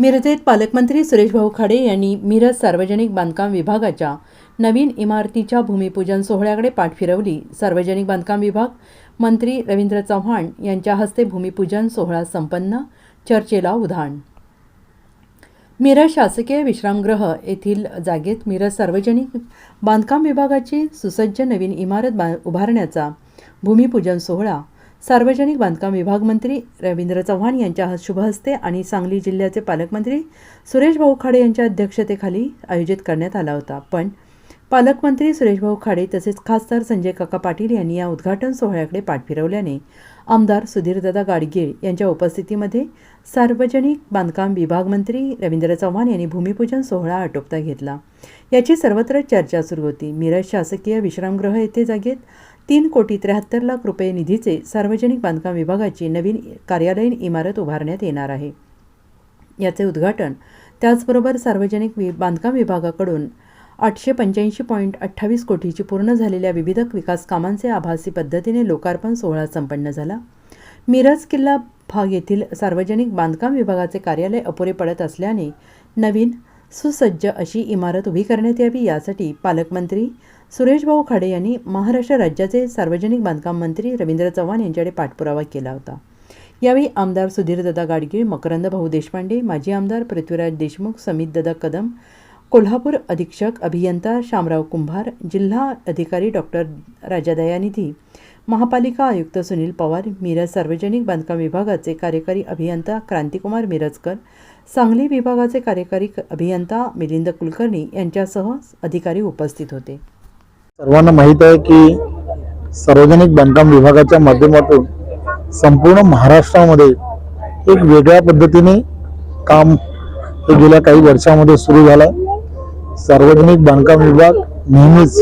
मिरजेत पालकमंत्री सुरेशभाऊ खाडे यांनी मिरज सार्वजनिक बांधकाम विभागाच्या नवीन इमारतीच्या भूमिपूजन सोहळ्याकडे पाठ फिरवली. सार्वजनिक बांधकाम विभाग मंत्री रवींद्र चव्हाण यांच्या हस्ते भूमिपूजन सोहळा संपन्न. चर्चेला उधाण. मिरज शासकीय विश्रामगृह येथील जागेत मिरज सार्वजनिक बांधकाम विभागाची सुसज्ज नवीन इमारत बा उभारण्याचा भूमिपूजन सोहळा सार्वजनिक बांधकाम विभाग मंत्री रवींद्र चव्हाण यांच्या हस- शुभहस्ते आणि सांगली जिल्ह्याचे पालकमंत्री सुरेश भाऊ खाडे यांच्या अध्यक्षतेखाली आयोजित करण्यात आला होता. पण पालकमंत्री सुरेशभाऊ खाडे तसेच खासदार संजय काका पाटील यांनी या उद्घाटन सोहळ्याकडे पाठ फिरवल्याने आमदार सुधीरदादा गाडगीळ यांच्या उपस्थितीमध्ये सार्वजनिक बांधकाम विभाग मंत्री रवींद्र चव्हाण यांनी भूमिपूजन सोहळा आटोपता घेतला. याची सर्वत्र चर्चा सुरू होती. मिरज शासकीय विश्रामगृह येथे जागेत तीन कोटी त्र्याहत्तर लाख रुपये निधीचे सार्वजनिक बांधकाम विभागाची नवीन कार्यालयीन इमारत उभारण्यात येणार आहे. याचे उद्घाटन त्याचबरोबर सार्वजनिक वि बांधकाम विभागाकडून आठशे पंच्याऐंशी पॉईंट अठ्ठावीस कोटीची पूर्ण झालेल्या विविध विकास कामांचे आभासी पद्धतीने लोकार्पण सोहळा संपन्न झाला. मिरज किल्ला भाग येथील सार्वजनिक बांधकाम विभागाचे कार्यालय अपुरे पडत असल्याने नवीन सुसज्ज अशी इमारत उभी करण्यात यावी यासाठी पालकमंत्री सुरेशभाऊ खाडे यांनी महाराष्ट्र राज्याचे सार्वजनिक बांधकाम मंत्री रवींद्र चव्हाण यांच्याकडे पाठपुरावा केला होता. यावेळी आमदार सुधीरदादा गाडगीळ मकरंद भाऊ देशपांडे माजी आमदार पृथ्वीराज देशमुख समितदादा कदम कोल्हापूर अधीक्षक अभियंता शामराव कुंभार जिल्हा अधिकारी डॉक्टर राजादयानिधी महापालिका आयुक्त सुनील पवार मिरज सार्वजनिक बांधकाम विभागाचे कार्यकारी अभियंता क्रांतिकुमार मिरजकर सांगली विभागाचे कार्यकारी क- अभियंता मिलिंद कुलकर्णी यांच्यासह अधिकारी उपस्थित होते. सर्वांना माहीत आहे की सार्वजनिक बांधकाम विभागाच्या माध्यमातून संपूर्ण महाराष्ट्रामध्ये एक वेगळ्या पद्धतीने काम हे गेल्या काही वर्षामध्ये सुरू झालं आहे सार्वजनिक बांधकाम विभाग नेहमीच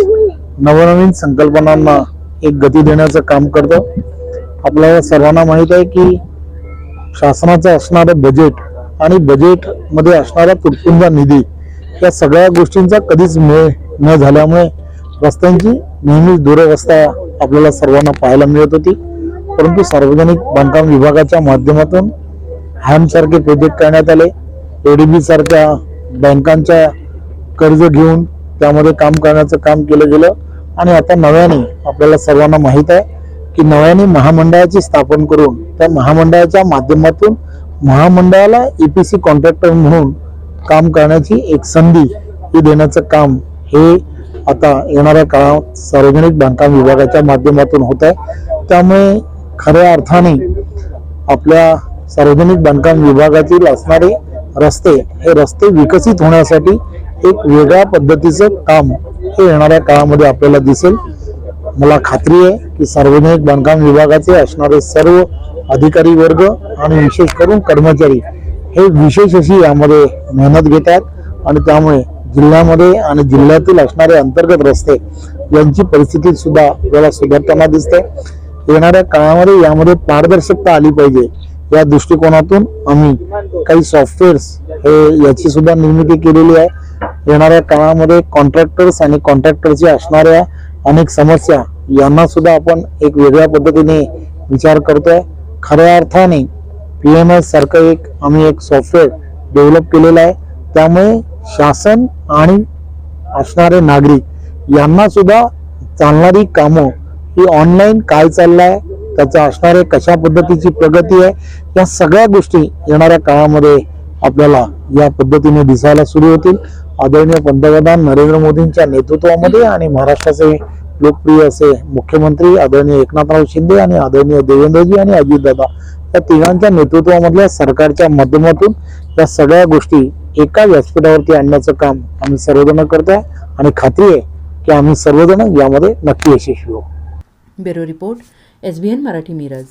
नवनवीन संकल्पनांना एक गती देण्याचं काम करतो. आपल्याला सर्वांना माहीत आहे की शासनाचं असणारं बजेट आणि बजेटमध्ये असणारा तुटपुंजा निधी या सगळ्या गोष्टींचा कधीच मेळ न झाल्यामुळे रस्त्यांची नेहमीच दुरवस्था आपल्याला सर्वांना पाहायला मिळत होती. परंतु सार्वजनिक बांधकाम विभागाच्या माध्यमातून हॅमसारखे प्रोजेक्ट करण्यात आले. एडीबी सारख्या बँकांच्या कर्ज घेऊन त्यामध्ये काम करण्याचं काम केलं गेलं. आणि आता नव्याने आपल्याला सर्वांना माहीत आहे की नव्याने महामंडळाची स्थापन करून त्या महामंडळाच्या माध्यमातून महामंडळाला ए पी सी कॉन्ट्रॅक्टर म्हणून काम करण्याची एक संधी ही देण्याचं काम हे आता येणाऱ्या काळात सार्वजनिक बांधकाम विभागाच्या माध्यमातून होत आहे. त्यामुळे खऱ्या अर्थाने आपल्या सार्वजनिक बांधकाम विभागातील असणारे रस्ते हे रस्ते विकसित होण्यासाठी एक वेगळ्या पद्धतीचं काम हे येणाऱ्या काळामध्ये आपल्याला दिसेल. मला खात्री आहे की सार्वजनिक बांधकाम विभागाचे असणारे सर्व अधिकारी वर्ग आणि विशेष करून कर्मचारी हे विशेष अशी यामध्ये मेहनत घेत आहेत आणि त्यामुळे जिल्ह्यामध्ये आणि जिल्ह्यातील असणारे अंतर्गत रस्ते यांची परिस्थिती सुद्धा आपल्याला सुधारताना दिसते. येणाऱ्या काळामध्ये यामध्ये पारदर्शकता आली पाहिजे. या दृष्टिकोनातून आम्ही काही सॉफ्टवेअर्स हे याची सुद्धा निर्मिती केलेली आहे. येणाऱ्या काळामध्ये कॉन्ट्रॅक्टर्स आणि कॉन्ट्रॅक्टरच्या असणाऱ्या अनेक समस्या यांना सुद्धा आपण एक वेगळ्या पद्धतीने विचार करतोय. खऱ्या अर्थाने पी एम एस सारखं एक आम्ही एक सॉफ्टवेअर डेव्हलप केलेलं आहे. त्यामुळे शासन आणि असणारे नागरिक यांना सुद्धा चालणारी कामं ही ऑनलाईन काय चाललंय त्याचं असणारे कशा पद्धतीची प्रगती आहे या सगळ्या गोष्टी येणाऱ्या काळामध्ये आपल्याला या पद्धतीने दिसायला सुरू होतील. आदरणीय पंतप्रधान नरेंद्र मोदींच्या नेतृत्वामध्ये आणि महाराष्ट्राचे लोकप्रिय असे मुख्यमंत्री आदरणीय एकनाथराव शिंदे आणि आदरणीय देवेंद्रजी आणि अजितदादा या तिघांच्या नेतृत्वामधल्या सरकारच्या माध्यमातून या सगळ्या गोष्टी एका व्यासपीठावरती आणण्याचं काम आम्ही सर्वजण करतोय आणि खात्री आहे की आम्ही सर्वजण यामध्ये नक्की यशस्वी होऊ. Bureau report S B N Marathi Miraj.